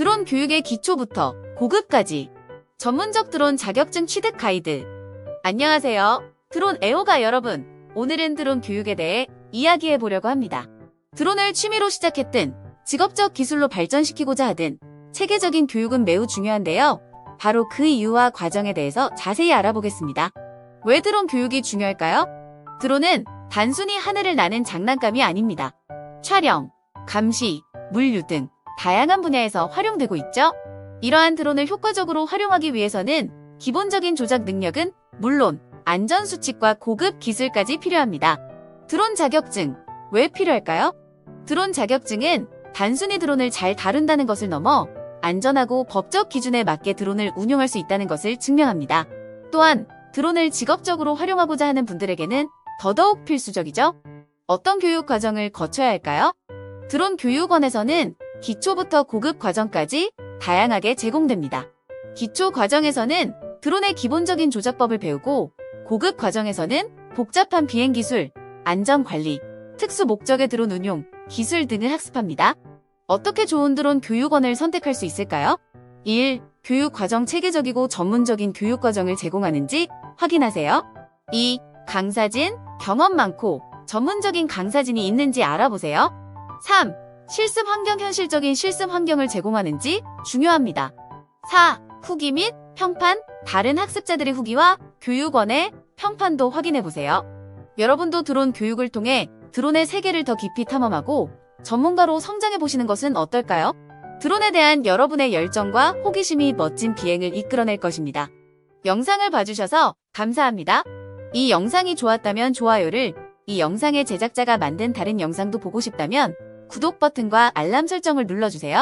드론 교육의 기초부터 고급까지 전문적 드론 자격증 취득 가이드. 안녕하세요. 드론 애호가 여러분. 오늘은 드론 교육에 대해 이야기해 보려고 합니다. 드론을 취미로 시작했든 직업적 기술로 발전시키고자 하든 체계적인 교육은 매우 중요한데요. 바로 그 이유와 과정에 대해서 자세히 알아보겠습니다. 왜 드론 교육이 중요할까요? 드론은 단순히 하늘을 나는 장난감이 아닙니다. 촬영, 감시, 물류 등 다양한 분야에서 활용되고 있죠. 이러한 드론을 효과적으로 활용하기 위해서는 기본적인 조작 능력은 물론 안전수칙과 고급 기술까지 필요합니다. 드론 자격증, 왜 필요할까요? 드론 자격증은 단순히 드론을 잘 다룬다는 것을 넘어 안전하고 법적 기준에 맞게 드론을 운용할 수 있다는 것을 증명합니다. 또한 드론을 직업적으로 활용하고자 하는 분들에게는 더더욱 필수적이죠. 어떤 교육 과정을 거쳐야 할까요? 드론 교육원에서는 기초부터 고급 과정까지 다양하게 제공됩니다. 기초 과정에서는 드론의 기본적인 조작법을 배우고 고급 과정에서는 복잡한 비행 기술, 안전 관리, 특수 목적의 드론 운용, 기술 등을 학습합니다. 어떻게 좋은 드론 교육원을 선택할 수 있을까요? 1. 교육 과정 체계적이고 전문적인 교육 과정을 제공하는지 확인하세요. 2. 강사진, 경험 많고 전문적인 강사진이 있는지 알아보세요. 3. 실습 환경 현실적인 실습 환경을 제공하는지 중요합니다. 4. 후기 및 평판, 다른 학습자들의 후기와 교육원의 평판도 확인해보세요. 여러분도 드론 교육을 통해 드론의 세계를 더 깊이 탐험하고 전문가로 성장해보시는 것은 어떨까요? 드론에 대한 여러분의 열정과 호기심이 멋진 비행을 이끌어낼 것입니다. 영상을 봐주셔서 감사합니다. 이 영상이 좋았다면 좋아요를, 이 영상의 제작자가 만든 다른 영상도 보고 싶다면 구독 버튼과 알람 설정을 눌러주세요.